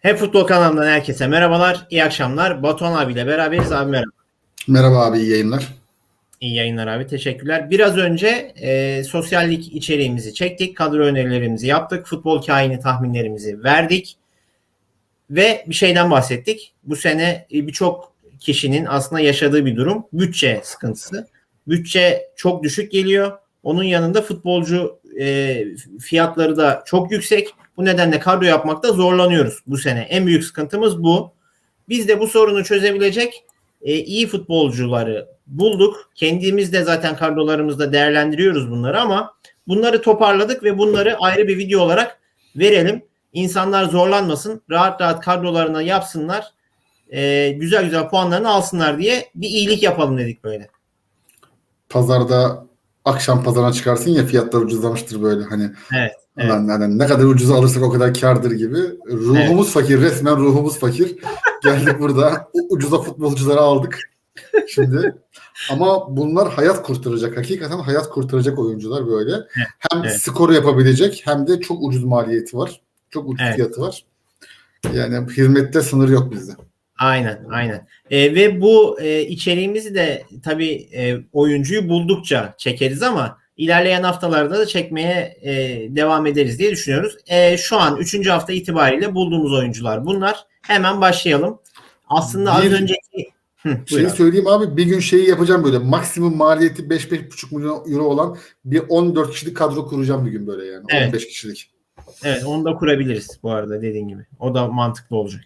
Hep Futbol kanalından herkese merhabalar, iyi akşamlar. Batuhan abiyle beraberiz. Abi merhaba. Merhaba abi iyi yayınlar. İyi yayınlar abi, teşekkürler. Biraz önce e, sosyallik içeriğimizi çektik, kadro önerilerimizi yaptık, futbol kaini tahminlerimizi verdik ve bir şeyden bahsettik. Bu sene e, birçok kişinin aslında yaşadığı bir durum, bütçe sıkıntısı. Bütçe çok düşük geliyor. Onun yanında futbolcu e, fiyatları da çok yüksek. Bu nedenle kadro yapmakta zorlanıyoruz bu sene. En büyük sıkıntımız bu. Biz de bu sorunu çözebilecek e, iyi futbolcuları bulduk. Kendimiz de zaten kadrolarımızda değerlendiriyoruz bunları ama bunları toparladık ve bunları ayrı bir video olarak verelim. İnsanlar zorlanmasın, rahat rahat kadrolarına yapsınlar, e, güzel güzel puanlarını alsınlar diye bir iyilik yapalım dedik böyle. Pazarda akşam pazarına çıkarsın ya fiyatlar ucuzlamıştır böyle hani. Evet. evet. Lan, hani ne kadar ucuza alırsak o kadar kardır gibi. Ruhumuz fakir resmen ruhumuz fakir. Geldik burada ucuza futbolcuları aldık. Şimdi ama bunlar hayat kurtaracak. Hakikaten hayat kurtaracak oyuncular böyle. Hem evet. skoru yapabilecek hem de çok ucuz maliyeti var. Çok ucuz Evet. fiyatı var. Yani hizmette sınır yok bizde. Aynen, aynen. E, ve bu e, içeriğimizi de tabii e, oyuncuyu buldukça çekeriz ama ilerleyen haftalarda da çekmeye e, devam ederiz diye düşünüyoruz. E, şu an 3. hafta itibariyle bulduğumuz oyuncular bunlar. Hemen başlayalım. Aslında az Bir- önceki Hı, buyur Şeyi abi. söyleyeyim abi bir gün şeyi yapacağım böyle maksimum maliyeti 5-5,5 milyon euro olan bir 14 kişilik kadro kuracağım bir gün böyle yani. Evet. 15 kişilik. Evet onu da kurabiliriz bu arada dediğin gibi. O da mantıklı olacak.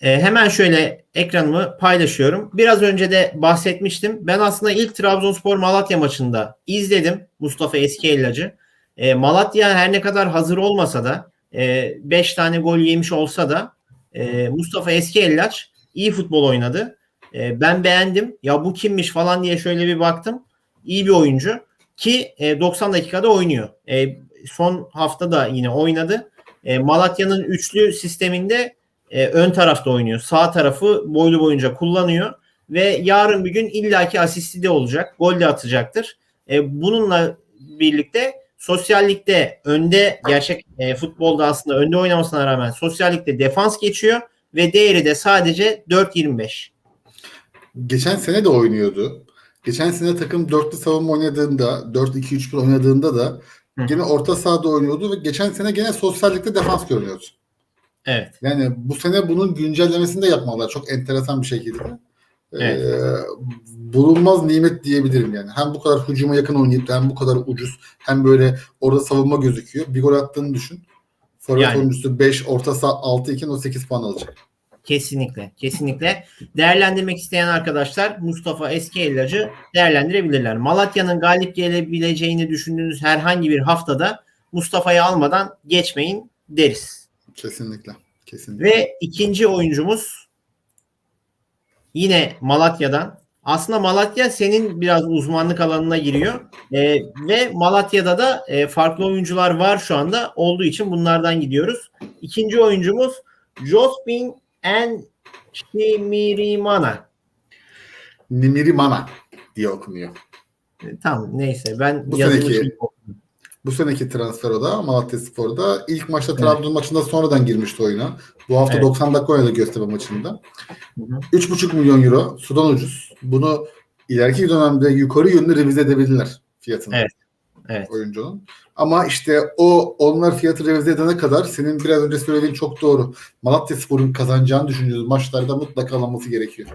Ee, hemen şöyle ekranımı paylaşıyorum. Biraz önce de bahsetmiştim. Ben aslında ilk Trabzonspor Malatya maçında izledim Mustafa Eskiyellacı. Ee, Malatya her ne kadar hazır olmasa da 5 tane gol yemiş olsa da e, Mustafa Eskiyellaç iyi futbol oynadı. E, ben beğendim. Ya bu kimmiş falan diye şöyle bir baktım. İyi bir oyuncu ki e, 90 dakikada oynuyor. E, son hafta da yine oynadı. E, Malatya'nın üçlü sisteminde e, ön tarafta oynuyor. Sağ tarafı boylu boyunca kullanıyor ve yarın bir gün illaki asisti de olacak. Gol de atacaktır. E, bununla birlikte sosyallikte önde gerçek e, futbolda aslında önde oynamasına rağmen sosyallikte defans geçiyor ve değeri de sadece 4.25. Geçen sene de oynuyordu. Geçen sene takım dörtlü savunma oynadığında 4-2-3-1 oynadığında da gene orta sahada oynuyordu ve geçen sene gene sosyallikte defans görünüyordu. Evet. Yani bu sene bunun güncellemesini de yapmalılar çok enteresan bir şekilde. Evet. Ee, bulunmaz nimet diyebilirim yani. Hem bu kadar hücuma yakın oynayıp hem bu kadar ucuz hem böyle orada savunma gözüküyor. Bir gol attığını düşün. Forvet Yani. oyuncusu 5, orta saha 6 iken o 8 puan alacak. Kesinlikle. Kesinlikle. Değerlendirmek isteyen arkadaşlar Mustafa Eskiyellacı değerlendirebilirler. Malatya'nın galip gelebileceğini düşündüğünüz herhangi bir haftada Mustafa'yı almadan geçmeyin deriz. Kesinlikle. Kesinlikle. Ve ikinci oyuncumuz yine Malatya'dan. Aslında Malatya senin biraz uzmanlık alanına giriyor. Ee, ve Malatya'da da e, farklı oyuncular var şu anda. Olduğu için bunlardan gidiyoruz. İkinci oyuncumuz Jospin en Shimirimana. Nimiri Mana diye okunuyor. E, Tamam neyse ben Bu seneki- Bu seneki transfer o da Malatya Spor'da. ilk maçta Trabzon maçında sonradan girmişti oyuna. Bu hafta Evet. 90 dakika oynadı Göztepe maçında. Hı hı. 3,5 milyon euro. Sudan ucuz. Bunu ileriki dönemde yukarı yönlü revize edebilirler fiyatını. Evet. Evet. Oyuncunun. Ama işte o onlar fiyatı revize edene kadar senin biraz önce söylediğin çok doğru. Malatya Spor'un kazanacağını düşündüğünüz maçlarda mutlaka alınması gerekiyor.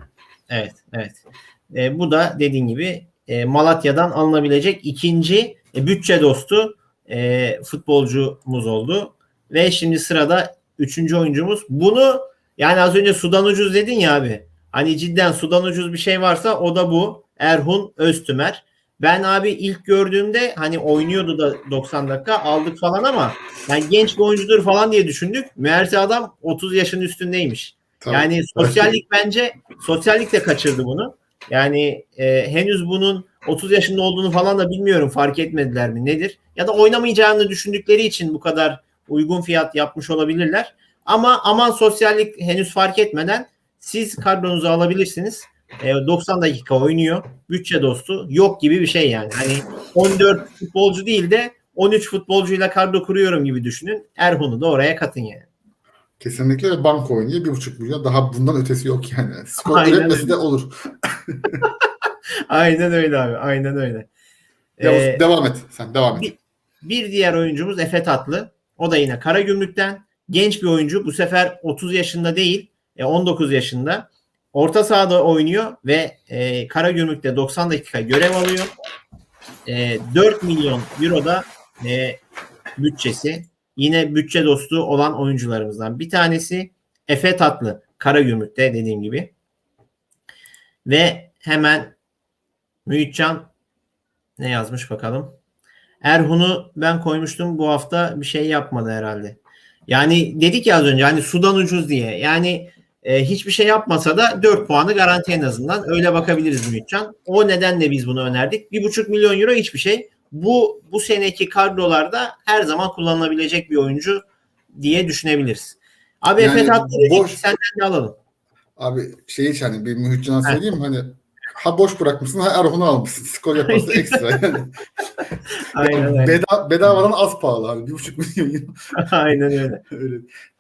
Evet, evet. E, bu da dediğin gibi e, Malatya'dan alınabilecek ikinci e, bütçe dostu e, futbolcumuz oldu. Ve şimdi sırada üçüncü oyuncumuz. Bunu yani az önce sudan ucuz dedin ya abi. Hani cidden sudan ucuz bir şey varsa o da bu. Erhun Öztümer. Ben abi ilk gördüğümde hani oynuyordu da 90 dakika aldık falan ama yani genç bir oyuncudur falan diye düşündük. Meğerse adam 30 yaşın üstündeymiş. Tabii. Yani sosyallik bence sosyallik de kaçırdı bunu. Yani e, henüz bunun 30 yaşında olduğunu falan da bilmiyorum fark etmediler mi nedir? Ya da oynamayacağını düşündükleri için bu kadar uygun fiyat yapmış olabilirler. Ama aman sosyallik henüz fark etmeden siz kadronuzu alabilirsiniz. E, 90 dakika oynuyor. Bütçe dostu. Yok gibi bir şey yani. Hani 14 futbolcu değil de 13 futbolcuyla kadro kuruyorum gibi düşünün. Erhun'u da oraya katın yani. Kesinlikle ve banka oynuyor. Bir buçuk milyon. Daha bundan ötesi yok yani. Skor Aynen üretmesi öyle. de olur. Aynen öyle abi. Aynen öyle. Yavuz, Ee, devam et. Sen devam et. bir- bir diğer oyuncumuz Efe Tatlı. O da yine Karagümrük'ten. Genç bir oyuncu. Bu sefer 30 yaşında değil, e, 19 yaşında. Orta sahada oynuyor ve e, Karagümrük'te 90 dakika görev alıyor. E, 4 milyon euro da e, bütçesi. Yine bütçe dostu olan oyuncularımızdan bir tanesi Efe Tatlı. Karagümrük'te dediğim gibi. Ve hemen Mühitcan ne yazmış bakalım. Erhun'u ben koymuştum bu hafta bir şey yapmadı herhalde. Yani dedik ya az önce hani sudan ucuz diye. Yani e, hiçbir şey yapmasa da 4 puanı garanti en azından. Öyle bakabiliriz Mühitcan. O nedenle biz bunu önerdik. 1,5 milyon euro hiçbir şey. Bu bu seneki kadrolarda her zaman kullanılabilecek bir oyuncu diye düşünebiliriz. Abi Yani Efe Tatlı boş- senden de alalım. Abi şey hiç hani bir Mühitcan'a söyleyeyim? Hani ha boş bırakmışsın ha Erhun'u almışsın. Skor yaparsa ekstra. Yani. Aynen öyle. Beda, bedavadan az pahalı abi. Bir buçuk milyon. Aynen öyle. Öyle.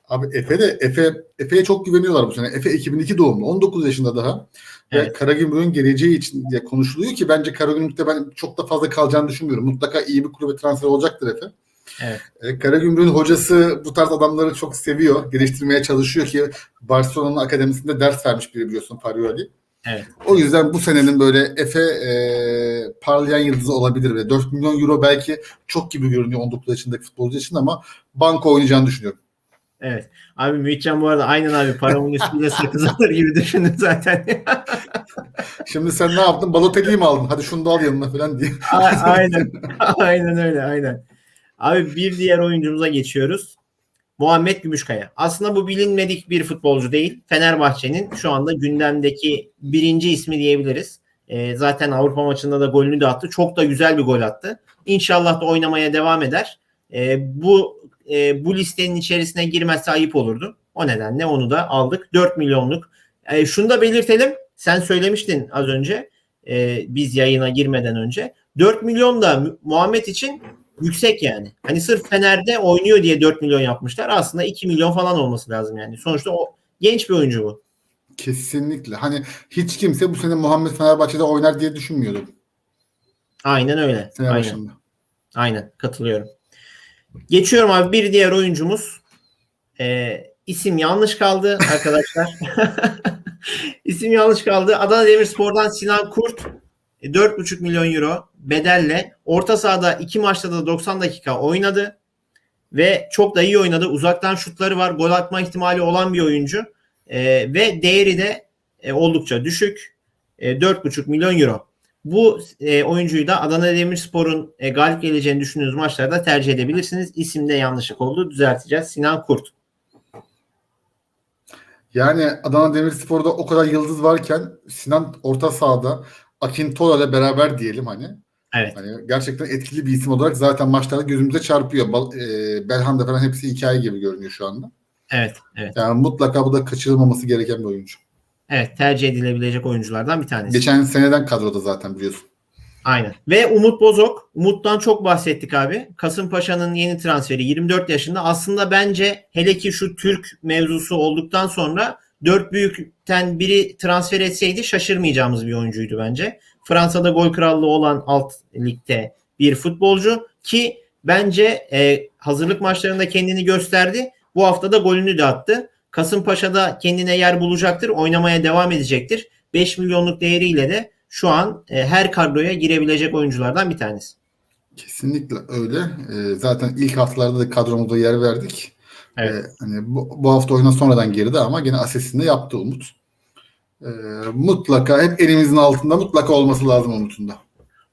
Abi Efe de Efe Efe'ye çok güveniyorlar bu sene. Efe 2002 doğumlu. 19 yaşında daha. Evet. Ve Karagümrük'ün geleceği için diye konuşuluyor ki bence Karagümrük'te ben çok da fazla kalacağını düşünmüyorum. Mutlaka iyi bir kulübe transfer olacaktır Efe. Evet. E, Karagümrük'ün hocası bu tarz adamları çok seviyor. Geliştirmeye çalışıyor ki Barcelona'nın akademisinde ders vermiş biri biliyorsun Farioli. Evet. O yüzden bu senenin böyle Efe e, parlayan yıldızı olabilir ve 4 milyon euro belki çok gibi görünüyor 19 yaşındaki futbolcu için ama banka oynayacağını düşünüyorum. Evet. Abi Mühitcan bu arada aynen abi paramın üstünde sakız alır gibi düşündün zaten. Şimdi sen ne yaptın? Balotelli'yi mi aldın? Hadi şunu da al yanına falan diye. Aynen. aynen öyle aynen. Abi bir diğer oyuncumuza geçiyoruz. Muhammed Gümüşkaya. Aslında bu bilinmedik bir futbolcu değil. Fenerbahçe'nin şu anda gündemdeki birinci ismi diyebiliriz. Ee, zaten Avrupa maçında da golünü de attı. Çok da güzel bir gol attı. İnşallah da oynamaya devam eder. Ee, bu e, bu listenin içerisine girmezse ayıp olurdu. O nedenle onu da aldık. 4 milyonluk. E, şunu da belirtelim. Sen söylemiştin az önce e, biz yayına girmeden önce. 4 milyon da Mu- Muhammed için yüksek yani. Hani sırf Fener'de oynuyor diye 4 milyon yapmışlar. Aslında 2 milyon falan olması lazım yani. Sonuçta o genç bir oyuncu bu. Kesinlikle. Hani hiç kimse bu sene Muhammed Fenerbahçe'de oynar diye düşünmüyordu. Aynen öyle. Sene Aynen. başında. Aynen katılıyorum. Geçiyorum abi bir diğer oyuncumuz. Ee, isim yanlış kaldı arkadaşlar. isim yanlış kaldı. Adana Demirspor'dan Sinan Kurt e, 4,5 milyon euro bedelle orta sahada iki maçta da 90 dakika oynadı ve çok da iyi oynadı. Uzaktan şutları var. Gol atma ihtimali olan bir oyuncu. Ee, ve değeri de e, oldukça düşük. E, 4,5 milyon euro. Bu e, oyuncuyu da Adana Demirspor'un e, galip geleceğini düşündüğünüz maçlarda tercih edebilirsiniz. İsimde yanlışlık oldu. Düzelteceğiz. Sinan Kurt. Yani Adana Demirspor'da o kadar yıldız varken Sinan orta sahada Akintola ile beraber diyelim hani. Evet. Hani gerçekten etkili bir isim olarak zaten maçlarda gözümüze çarpıyor. Bal, e, Belhanda falan hepsi hikaye gibi görünüyor şu anda. Evet. Evet. Yani mutlaka bu da kaçırılmaması gereken bir oyuncu. Evet. Tercih edilebilecek oyunculardan bir tanesi. Geçen seneden kadroda zaten biliyorsun. Aynen. Ve Umut Bozok. Umut'tan çok bahsettik abi. Kasımpaşa'nın yeni transferi 24 yaşında. Aslında bence hele ki şu Türk mevzusu olduktan sonra dört büyükten biri transfer etseydi şaşırmayacağımız bir oyuncuydu bence. Fransa'da gol krallığı olan alt ligde bir futbolcu ki bence e, hazırlık maçlarında kendini gösterdi. Bu hafta da golünü de attı. Kasımpaşa'da kendine yer bulacaktır. Oynamaya devam edecektir. 5 milyonluk değeriyle de şu an e, her kadroya girebilecek oyunculardan bir tanesi. Kesinlikle öyle. E, zaten ilk haftalarda da kadromuza yer verdik. Evet. E, hani bu, bu hafta oyuna sonradan girdi ama gene asistini de yaptı Umut. Mutlaka hep elimizin altında mutlaka olması lazım Umut'un da.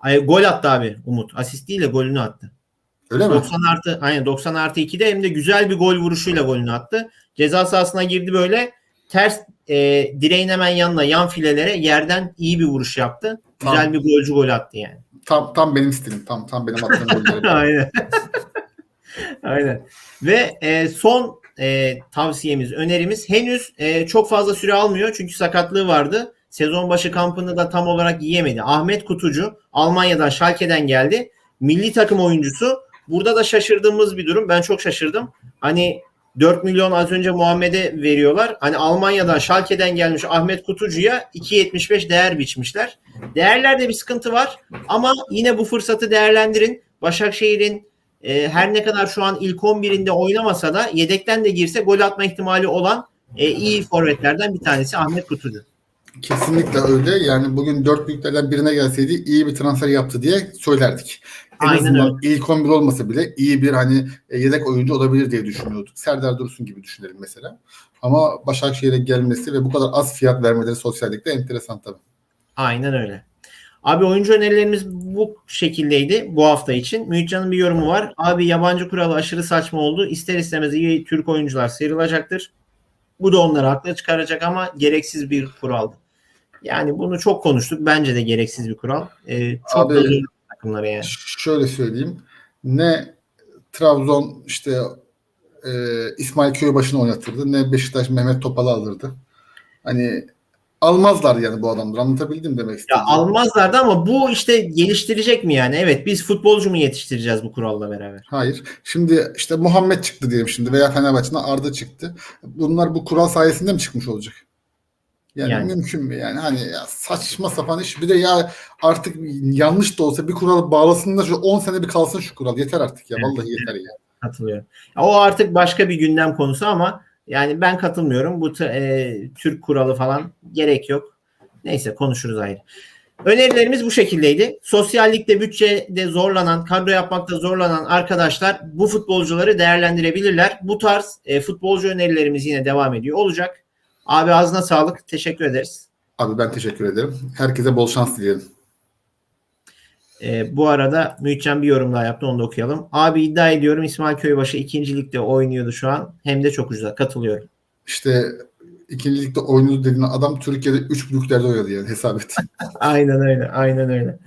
Ay, gol attı abi Umut. Asistiyle golünü attı. Öyle mi? 90 artı aynen 90 artı 2'de hem de güzel bir gol vuruşuyla golünü attı. Ceza sahasına girdi böyle ters e, direğin hemen yanına yan filelere yerden iyi bir vuruş yaptı. Güzel Tamam. bir golcü gol attı yani. Tam tam benim stilim. Tam tam benim attığım golleri. Aynen. Aynen. Ve e, son e, tavsiyemiz, önerimiz henüz e, çok fazla süre almıyor çünkü sakatlığı vardı. Sezon başı kampını da tam olarak yiyemedi. Ahmet Kutucu Almanya'dan Schalke'den geldi. Milli takım oyuncusu. Burada da şaşırdığımız bir durum. Ben çok şaşırdım. Hani 4 milyon az önce Muhammed'e veriyorlar. Hani Almanya'dan Schalke'den gelmiş Ahmet Kutucu'ya 2.75 değer biçmişler. Değerlerde bir sıkıntı var ama yine bu fırsatı değerlendirin. Başakşehir'in e, her ne kadar şu an ilk 11'inde oynamasa da yedekten de girse gol atma ihtimali olan e, iyi forvetlerden bir tanesi Ahmet Kutucu. Kesinlikle öyle. Yani bugün dört büyüklerden birine gelseydi iyi bir transfer yaptı diye söylerdik. En Aynen azından ilk 11 olmasa bile iyi bir hani e, yedek oyuncu olabilir diye düşünüyorduk. Serdar Dursun gibi düşünelim mesela. Ama Başakşehir'e gelmesi ve bu kadar az fiyat vermeleri sosyallikte enteresan tabii. Aynen öyle. Abi oyuncu önerilerimiz bu şekildeydi bu hafta için. Mühitcan'ın bir yorumu var. Abi yabancı kuralı aşırı saçma oldu. İster istemez iyi Türk oyuncular sıyrılacaktır. Bu da onları haklı çıkaracak ama gereksiz bir kuraldı. Yani bunu çok konuştuk. Bence de gereksiz bir kural. Ee, çok Abi- da takımlara yani. Şöyle söyleyeyim. Ne Trabzon işte e, İsmail Köybaşı'nı oynatırdı ne Beşiktaş Mehmet Topal'ı alırdı. Hani almazlar yani bu adamları. Anlatabildim demek Ya istedim. almazlardı ama bu işte geliştirecek mi yani? Evet biz futbolcu mu yetiştireceğiz bu kuralla beraber? Hayır. Şimdi işte Muhammed çıktı diyelim şimdi veya Fenerbahçe'den Arda çıktı. Bunlar bu kural sayesinde mi çıkmış olacak? Yani, Yani. mümkün mü yani hani ya saçma sapan iş bir de ya artık yanlış da olsa bir kural bağlasın da şu 10 sene bir kalsın şu kural yeter artık ya Evet. vallahi yeter ya. Katılıyorum. O artık başka bir gündem konusu ama yani ben katılmıyorum. Bu e, Türk kuralı falan gerek yok. Neyse konuşuruz ayrı. Önerilerimiz bu şekildeydi. Sosyallikte, bütçede zorlanan, kadro yapmakta zorlanan arkadaşlar bu futbolcuları değerlendirebilirler. Bu tarz e, futbolcu önerilerimiz yine devam ediyor olacak. Abi ağzına sağlık. Teşekkür ederiz. Abi ben teşekkür ederim. Herkese bol şans dileyelim. E, bu arada Mühitcan bir yorum daha yaptı. Onu da okuyalım. Abi iddia ediyorum İsmail Köybaşı ikincilikte oynuyordu şu an. Hem de çok ucuza. Katılıyorum. İşte ikinci ligde oynuyordu dediğin adam Türkiye'de 3 büyüklerde oynadı yani hesap et. Aynen öyle. Aynen öyle.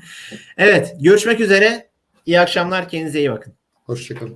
Evet. Görüşmek üzere. İyi akşamlar. Kendinize iyi bakın. Hoşçakalın.